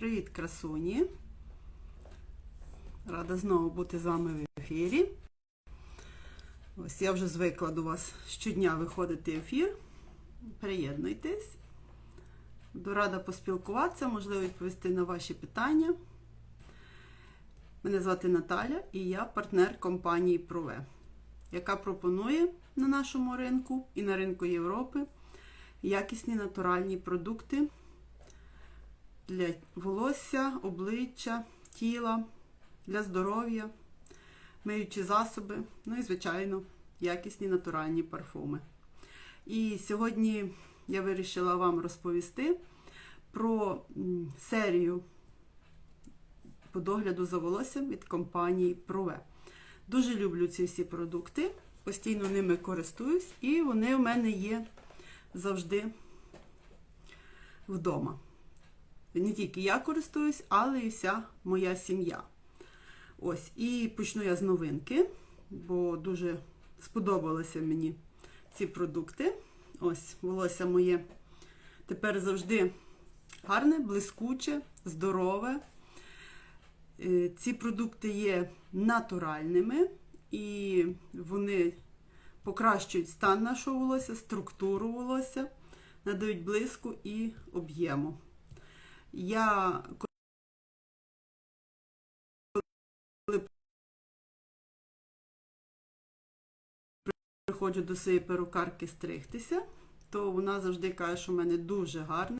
Привіт, красуні! Рада знову бути з вами в ефірі. Ось я вже звикла до вас щодня виходити в ефір. Приєднуйтесь. Буду рада поспілкуватися, можливо, відповісти на ваші питання. Мене звати Наталя і я партнер компанії Прове, яка пропонує на нашому ринку і на ринку Європи якісні натуральні продукти для волосся, обличчя, тіла, для здоров'я, миючі засоби, ну і, звичайно, якісні натуральні парфуми. І сьогодні я вирішила вам розповісти про серію по догляду за волоссям від компанії Прове. Дуже люблю ці всі продукти, постійно ними користуюсь, і вони в мене є завжди вдома. Не тільки я користуюсь, але і вся моя сім'я. Ось, і почну я з новинки, бо дуже сподобалися мені ці продукти. Ось, волосся моє тепер завжди гарне, блискуче, здорове. Е, Ці продукти є натуральними і вони покращують стан нашого волосся, структуру волосся, надають блиску і об'єму. Я приходжу до своєї перукарки стригтися, то вона завжди каже, що в мене дуже гарне.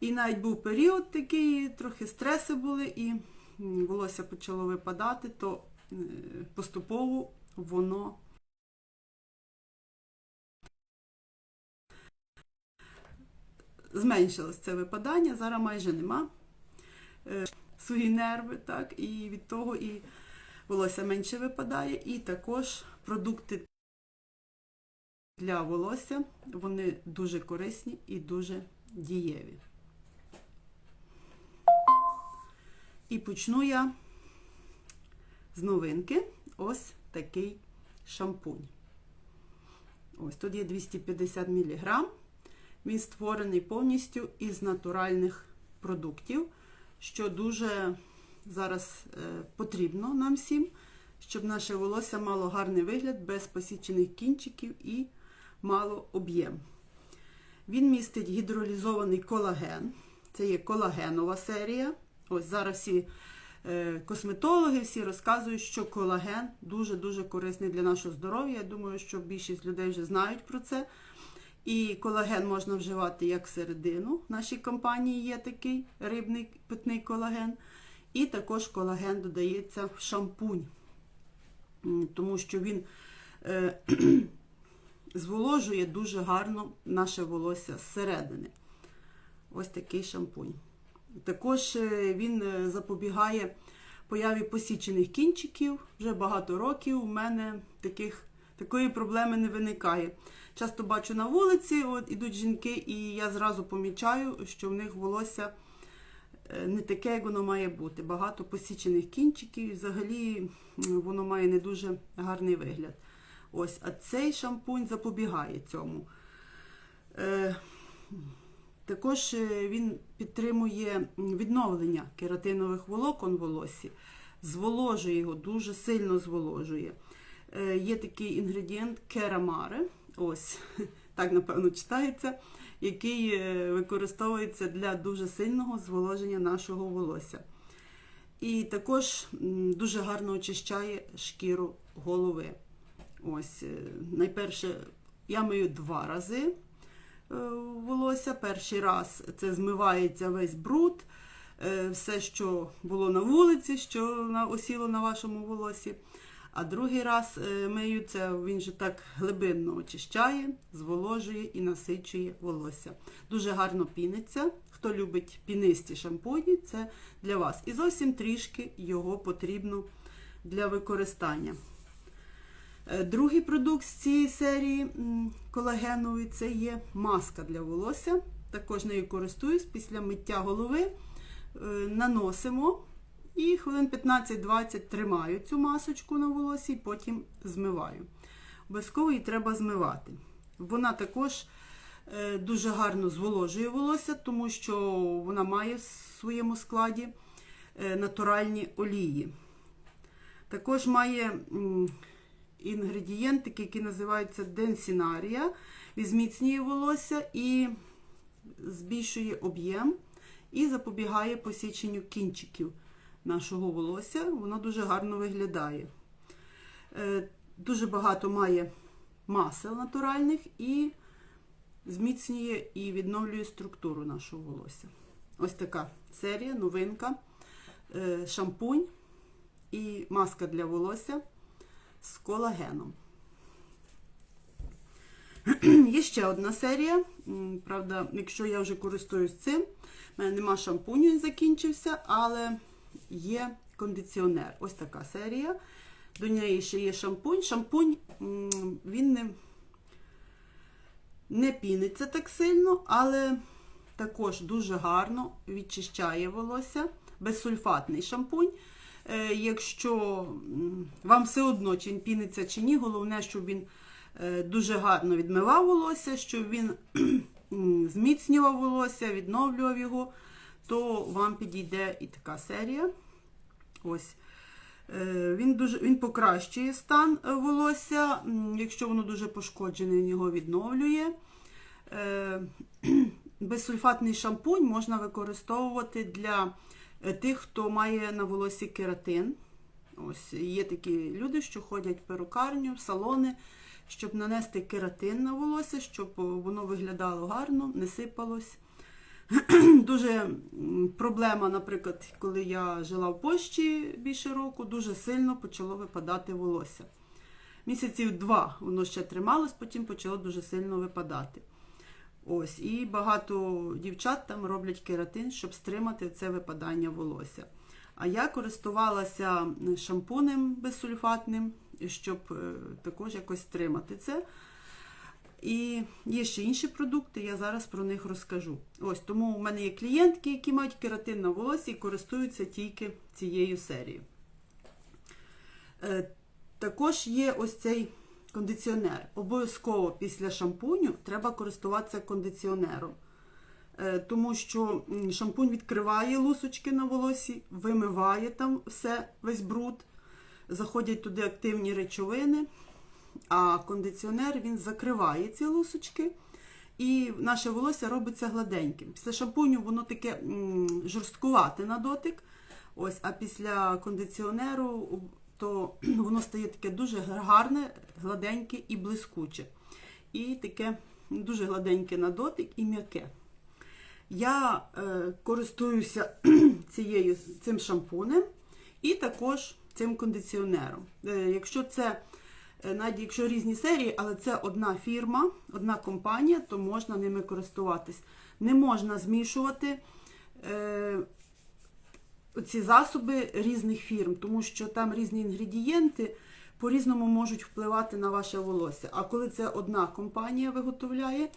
І навіть був період такий, трохи стреси були, і волосся почало випадати, то е, поступово воно зменшилось це випадання, зараз майже нема е, свої нерви, так, і від того і волосся менше випадає, і також продукти для волосся, вони дуже корисні і дуже дієві. І почну я з новинки. Ось такий шампунь. Ось тут є 250 мг. Він створений повністю із натуральних продуктів, що дуже зараз е, потрібно нам всім, щоб наше волосся мало гарний вигляд без посічених кінчиків і мало об'єм. Він містить гідролізований колаген. Це є колагенова серія. Ось зараз всі е, косметологи всі розказують, що колаген дуже-дуже корисний для нашого здоров'я. Я думаю, що більшість людей вже знають про це. І колаген можна вживати як всередину. В нашій компанії є такий рибний питний колаген. І також колаген додається в шампунь, тому що він е, зволожує дуже гарно наше волосся зсередини. Ось такий шампунь. Також е, він е, запобігає появі посічених кінчиків. Вже багато років у мене таких, такої проблеми не виникає. Часто бачу на вулиці, от ідуть жінки, і я зразу помічаю, що в них волосся е, не таке, як воно має бути. Багато посічених кінчиків, і взагалі воно має не дуже гарний вигляд. Ось, а цей шампунь запобігає цьому. Е, також е, він підтримує відновлення кератинових волокон в волосі, зволожує його, дуже сильно зволожує. Е, Є такий інгредієнт керамари, ось так напевно читається, який е, використовується для дуже сильного зволоження нашого волосся. І також дуже гарно очищає шкіру голови. Ось, е, найперше, я мию два рази волосся. Перший раз це змивається весь бруд, все, що було на вулиці, що осіло на вашому волосі. А другий раз е, мию він же так глибинно очищає, зволожує і насичує волосся. Дуже гарно піниться. Хто любить пінисті шампуні, це для вас. І зовсім трішки його потрібно для використання. Е, Другий продукт з цієї серії колагенової це є маска для волосся. Також нею користуюсь після миття голови. е, Наносимо і хвилин 15-20 тримаю цю масочку на волосі, потім змиваю. Обов'язково її треба змивати. Вона також Е, Дуже гарно зволожує волосся, тому що вона має в своєму складі е, натуральні олії. Також має м, інгредієнтики, які називаються денсінарія, він зміцнює волосся і збільшує об'єм і запобігає посіченню кінчиків нашого волосся. Воно дуже гарно виглядає. Е, Дуже багато має масел натуральних і зміцнює і відновлює структуру нашого волосся. Ось така серія, новинка, е, шампунь і маска для волосся з колагеном. Є ще одна серія. Правда, якщо я вже користуюсь цим, в мене нема шампуню, він закінчився, але є кондиціонер. Ось така серія. До неї ще є шампунь. Шампунь він не, не піниться так сильно, але також дуже гарно відчищає волосся. Безсульфатний шампунь. Е, Якщо вам все одно, чи він піниться чи ні, головне, щоб він е, дуже гарно відмивав волосся, щоб він зміцнював волосся, відновлював його, то вам підійде і така серія. Ось. Е, Він дуже він покращує стан е, волосся. Якщо воно дуже пошкоджене, він його відновлює. Е, Безсульфатний шампунь можна використовувати для тих, хто має на волосі кератин. Ось є такі люди, що ходять в перукарню, в салони, щоб нанести кератин на волосся, щоб воно виглядало гарно, не сипалось. Дуже проблема, наприклад, коли я жила в Польщі більше року, дуже сильно почало випадати волосся. Місяців два воно ще трималось, потім почало дуже сильно випадати. Ось, і багато дівчат там роблять кератин, щоб стримати це випадання волосся. А я користувалася шампунем безсульфатним, щоб е, також якось стримати це. І є ще інші продукти, я зараз про них розкажу. Ось тому у мене є клієнтки, які мають кератин на волосі і користуються тільки цією серією. Е, Також є ось цей кондиціонер. Обов'язково після шампуню треба користуватися кондиціонером. Е, Тому що шампунь відкриває лусочки на волосі, вимиває там все, весь бруд, заходять туди активні речовини, а кондиціонер він закриває ці лусочки, і наше волосся робиться гладеньким. Після шампуню воно таке жорсткувате на дотик. Ось, а після кондиціонеру то воно стає таке дуже гарне, гладеньке і блискуче. І таке дуже гладеньке на дотик і м'яке. Я е, користуюся цією, цим шампунем і також цим кондиціонером. Е, якщо це навіть якщо різні серії, але це одна фірма, одна компанія, то можна ними користуватись. Не можна змішувати е, ці засоби різних фірм, тому що там різні інгредієнти по-різному можуть впливати на ваше волосся. А коли це одна компанія виготовляє,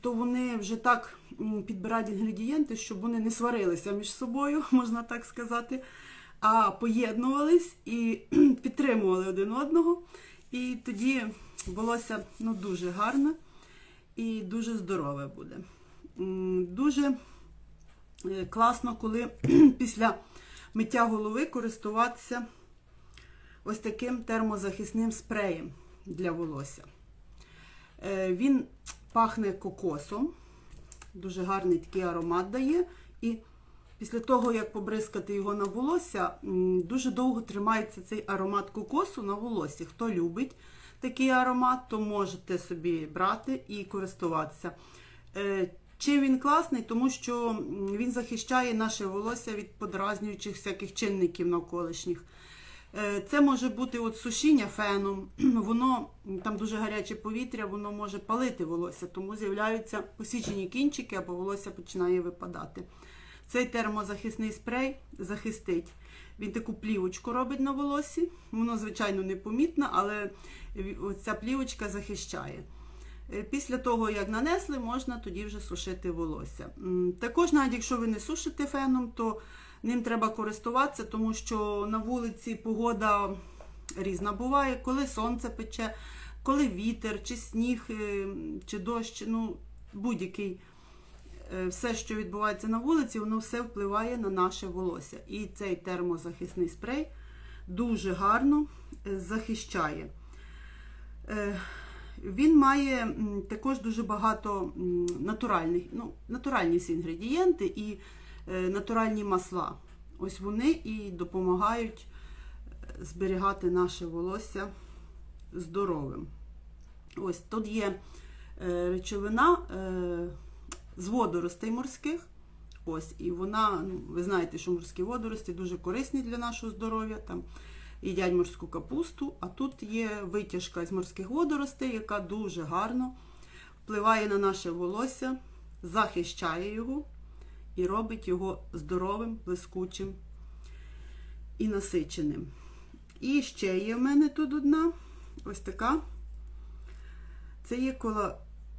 то вони вже так підбирають інгредієнти, щоб вони не сварилися між собою, можна так сказати, а поєднувались і підтримували один одного. І тоді волосся ну, дуже гарне і дуже здорове буде. Дуже е, класно, коли після миття голови користуватися ось таким термозахисним спреєм для волосся. Е, Він пахне кокосом, дуже гарний такий аромат дає. І після того, як побризкати його на волосся, дуже довго тримається цей аромат кокосу на волоссі. Хто любить такий аромат, то можете собі брати і користуватися. Е, Чим він класний? Тому що він захищає наше волосся від подразнюючих всяких чинників навколишніх. Е, Це може бути от сушіння феном, воно там дуже гаряче повітря, воно може палити волосся, тому з'являються посічені кінчики або волосся починає випадати. Цей термозахисний спрей захистить. Він таку плівочку робить на волосі. Воно, звичайно, непомітно, але ця плівочка захищає. Е, Після того, як нанесли, можна тоді вже сушити волосся. Також, навіть якщо ви не сушите феном, то ним треба користуватися, тому що на вулиці погода різна буває, коли сонце пече, коли вітер, чи сніг, е, чи дощ. Ну, будь-який все, що відбувається на вулиці, воно все впливає на наше волосся. І цей термозахисний спрей дуже гарно е, захищає. Е, Він має також дуже багато натуральних, ну, натуральні всі інгредієнти і е, натуральні масла. Ось вони і допомагають е, зберігати наше волосся здоровим. Ось тут є е, речовина е, з водоростей морських. Ось, і вона, ну, ви знаєте, що морські водорості дуже корисні для нашого здоров'я. Там їдять морську капусту, а тут є витяжка з морських водоростей, яка дуже гарно впливає на наше волосся, захищає його і робить його здоровим, блискучим і насиченим. І ще є в мене тут одна ось така. Це є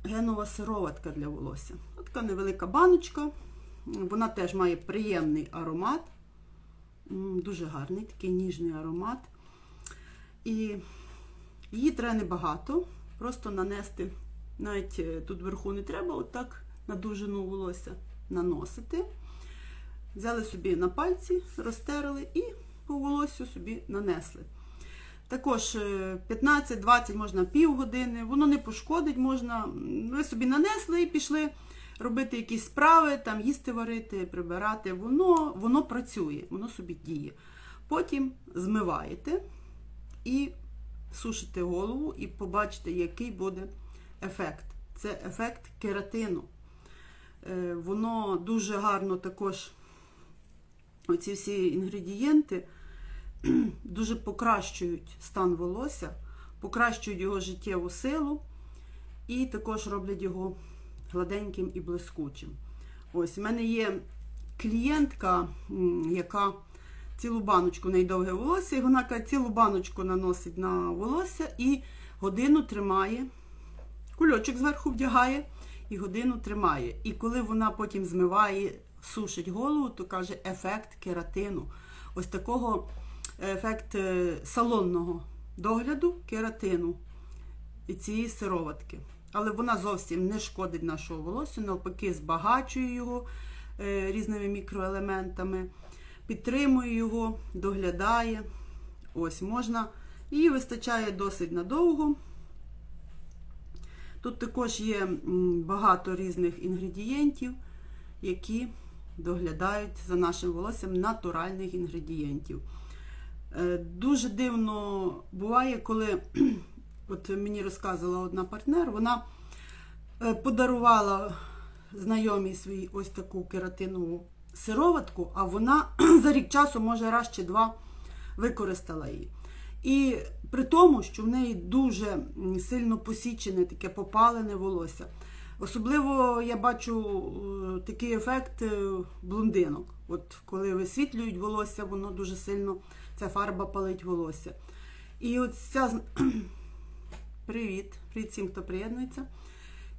колагенова сироватка для волосся. Ось така невелика баночка. Вона теж має приємний аромат. Дуже гарний, такий ніжний аромат. І її треба небагато. Просто нанести, навіть е, тут вверху не треба, отак на дужину волосся наносити. Взяли собі на пальці, розтерли і по волосю собі нанесли. Також е, 15-20 можна півгодини, воно не пошкодить, можна. Ви собі нанесли і пішли робити якісь справи, там їсти варити, прибирати. Воно, воно працює, воно собі діє. Потім змиваєте і сушите голову, і побачите, який буде ефект. Це ефект кератину. Е, Воно дуже гарно також, оці всі інгредієнти дуже покращують стан волосся, покращують його життєву силу і також роблять його гладеньким і блискучим. Ось, в мене є клієнтка, яка цілу баночку в неї довге волосся, і вона каже, цілу баночку наносить на волосся і годину тримає, кульочок зверху вдягає і годину тримає. І коли вона потім змиває, сушить голову, то каже ефект кератину. Ось такого ефект е, салонного догляду кератину і цієї сироватки. Але вона зовсім не шкодить нашого волосся, навпаки, збагачує його е, різними мікроелементами, підтримує його, доглядає. Ось можна. Її вистачає досить надовго. Тут також є багато різних інгредієнтів, які доглядають за нашим волоссям натуральних інгредієнтів. Е, Дуже дивно буває, коли от мені розказувала одна партнер, вона е, подарувала знайомій своїй ось таку кератинову сироватку, а вона за рік часу, може, раз чи два використала її. І при тому, що в неї дуже сильно посічене, таке попалене волосся. Особливо я бачу е, такий ефект блондинок. От коли висвітлюють волосся, воно дуже сильно, ця фарба палить волосся. І от ця привіт, привіт всім, хто приєднується.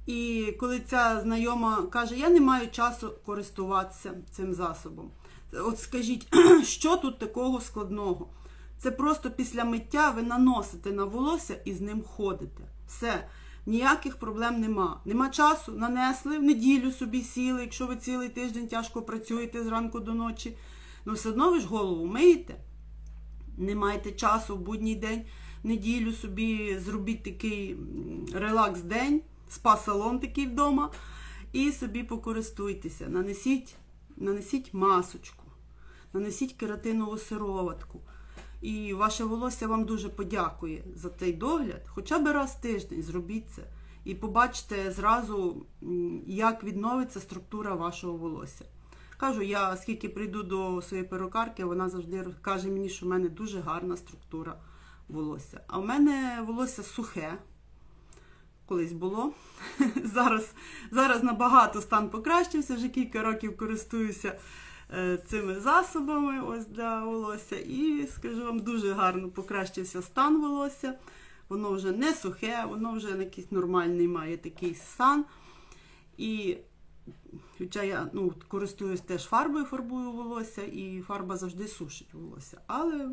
І коли ця знайома каже, я не маю часу користуватися цим засобом. От скажіть, що тут такого складного? Це просто після миття ви наносите на волосся і з ним ходите. Все, ніяких проблем нема. Нема часу, нанесли в неділю собі сіли, якщо ви цілий тиждень тяжко працюєте зранку до ночі. Ну все одно ви ж голову миєте. Не маєте часу в будній день, неділю собі зробіть такий релакс-день, спа-салон такий вдома, і собі покористуйтеся. Нанесіть, нанесіть масочку, нанесіть кератинову сироватку. І ваше волосся вам дуже подякує за цей догляд. Хоча б раз в тиждень зробіть це. І побачите зразу, як відновиться структура вашого волосся. Кажу, я скільки прийду до своєї перукарки, вона завжди каже мені, що в мене дуже гарна структура волосся. А в мене волосся сухе. Колись було. Зараз, зараз набагато стан покращився, вже кілька років користуюся цими засобами ось для волосся. І скажу вам, дуже гарно покращився стан волосся. Воно вже не сухе, воно вже якийсь нормальний має такий стан. І Хоча я ну, користуюсь теж фарбою, фарбую волосся, і фарба завжди сушить волосся. Але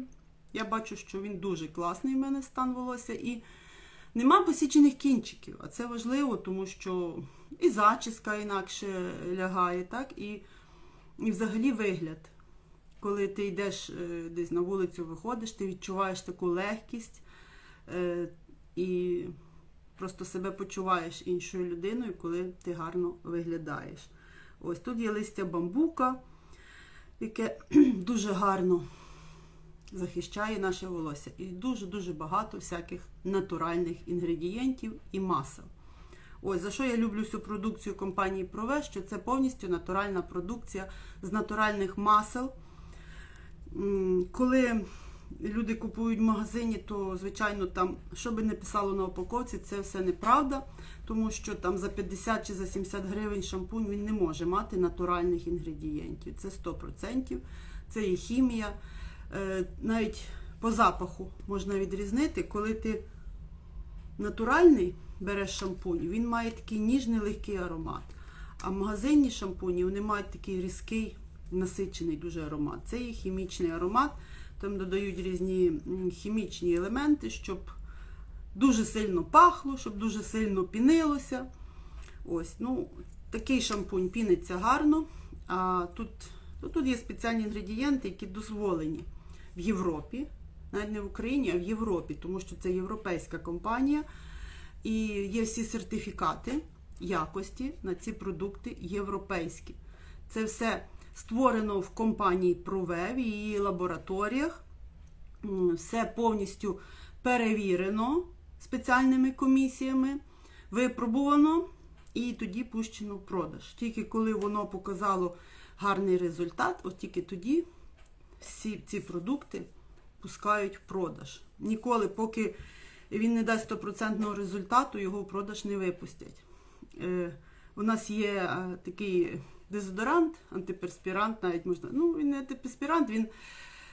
я бачу, що він дуже класний в мене стан волосся. І Нема посічених кінчиків, а це важливо, тому що і зачіска інакше лягає, так, і, і взагалі вигляд. Коли ти йдеш е, десь на вулицю, виходиш, ти відчуваєш таку легкість е, і просто себе почуваєш іншою людиною, коли ти гарно виглядаєш. Ось тут є листя бамбука, яке дуже гарно захищає наше волосся. І дуже-дуже багато всяких натуральних інгредієнтів і масел. Ось за що я люблю всю продукцію компанії Прове, що це повністю натуральна продукція з натуральних масел. Коли люди купують в магазині, то, звичайно, там, що би не писало на упаковці, це все неправда, тому що там за 50 чи за 70 гривень шампунь він не може мати натуральних інгредієнтів. Це 100%, це є хімія. Е, Навіть по запаху можна відрізнити, коли ти натуральний береш шампунь, він має такий ніжний легкий аромат. А магазинні шампуні вони мають такий різкий, насичений дуже аромат. Це є хімічний аромат, там додають різні хімічні елементи, щоб дуже сильно пахло, щоб дуже сильно пінилося. Ось, ну, такий шампунь піниться гарно. А тут, ну, тут є спеціальні інгредієнти, які дозволені в Європі, навіть не в Україні, а в Європі, тому що це європейська компанія. І є всі сертифікати якості на ці продукти європейські. Це все створено в компанії Прове, в її лабораторіях. Все повністю перевірено спеціальними комісіями, випробувано і тоді пущено в продаж. Тільки коли воно показало гарний результат, от тільки тоді всі ці продукти пускають в продаж. Ніколи, поки він не дасть 100% результату, його в продаж не випустять. Е, у нас є е, такий дезодорант, антиперспірант, навіть можна. Ну, він не антиперспірант, він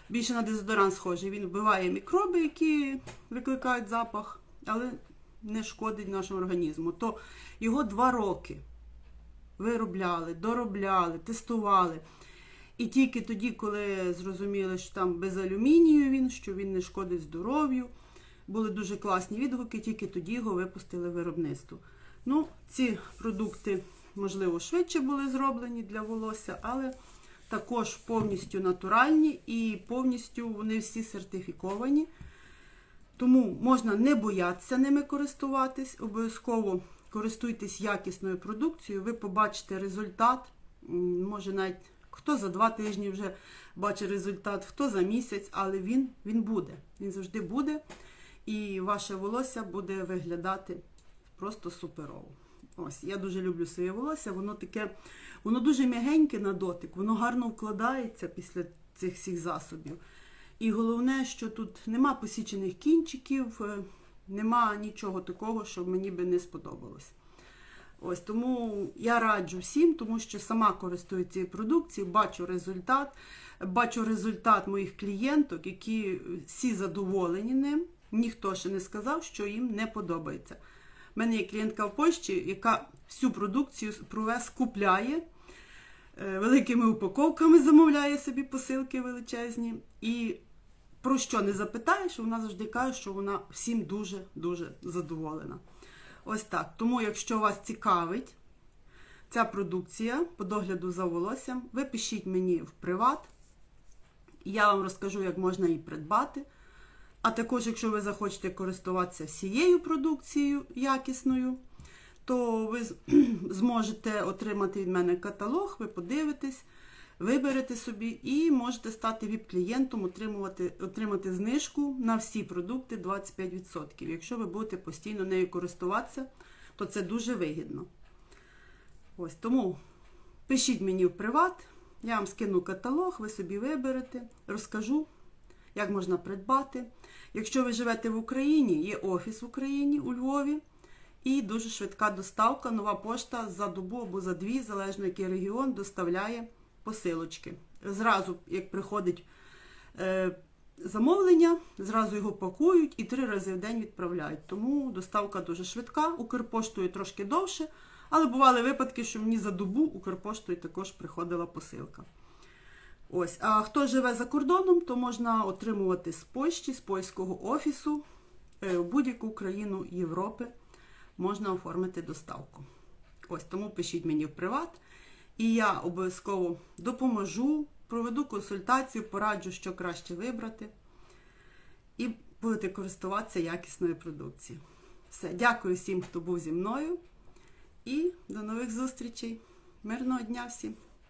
більше на дезодорант схожий. Він вбиває мікроби, які викликають запах, але не шкодить нашому організму. То його два роки виробляли, доробляли, тестували. І тільки тоді, коли зрозуміли, що там без алюмінію він, що він не шкодить здоров'ю, були дуже класні відгуки, тільки тоді його випустили в виробництво. Ну, ці продукти, можливо, швидше були зроблені для волосся, але також повністю натуральні і повністю вони всі сертифіковані. Тому можна не боятися ними користуватись, обов'язково користуйтесь якісною продукцією, ви побачите результат. Може навіть хто за два тижні вже бачить результат, хто за місяць, але він, він буде. Він завжди буде. І ваше волосся буде виглядати просто суперово. Ось, я дуже люблю своє волосся, воно таке, воно дуже м'ягеньке на дотик, воно гарно вкладається після цих всіх засобів. І головне, що тут нема посічених кінчиків, е, нема нічого такого, що мені би не сподобалось. Ось тому я раджу всім, тому що сама користуюсь цією продукцією, бачу результат, бачу результат моїх клієнток, які всі задоволені ним. Ніхто ще не сказав, що їм не подобається. У мене є клієнтка в Польщі, яка всю продукцію провес купляє, е, великими упаковками замовляє собі посилки величезні. І про що не запитаєш, вона завжди каже, що вона всім дуже-дуже задоволена. Ось так. Тому, якщо вас цікавить ця продукція по догляду за волоссям, ви пишіть мені в приват. Я вам розкажу, як можна її придбати. А також, якщо ви захочете користуватися всією продукцією якісною, то ви зможете отримати від мене каталог, ви подивитесь, виберете собі і можете стати віп-клієнтом, отримувати, отримати знижку на всі продукти 25%. Якщо ви будете постійно нею користуватися, то це дуже вигідно. Ось тому пишіть мені в приват, я вам скину каталог, ви собі виберете, розкажу, як можна придбати. Якщо ви живете в Україні, є офіс в Україні у Львові. І дуже швидка доставка, нова пошта за добу або за дві, залежно який регіон, доставляє посилочки. Зразу, як приходить е, замовлення, зразу його пакують і три рази в день відправляють. Тому доставка дуже швидка, Укрпоштою трошки довше, але бували випадки, що мені за добу Укрпоштою також приходила посилка. Ось, а хто живе за кордоном, то можна отримувати з Польщі, з польського офісу е, в будь-яку країну Європи можна оформити доставку. Ось тому пишіть мені в приват, і я обов'язково допоможу, проведу консультацію, пораджу, що краще вибрати, і будете користуватися якісною продукцією. Все, дякую всім, хто був зі мною, і до нових зустрічей. Мирного дня всім!